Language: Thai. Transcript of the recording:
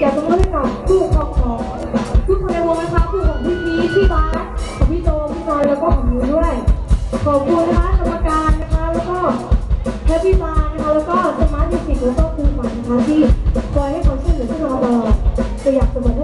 อยากจะมอบให้กับผู้ปกครองของทุกคนในวงนะคะผู้ของพี่พีชพี่บาสของพี่โจพี่นอยแล้วก็ของหนูด้วยขอบคุณนะคะกรรมการนะคะแล้วก็แฮปปี้บาร์นะคะแล้วก็สมาร์ทมิวสิกแล้วก็ครูฝันนะคะที่คอยให้ความช่วยเหลือพวกเราตลอดก็อยากจะบอก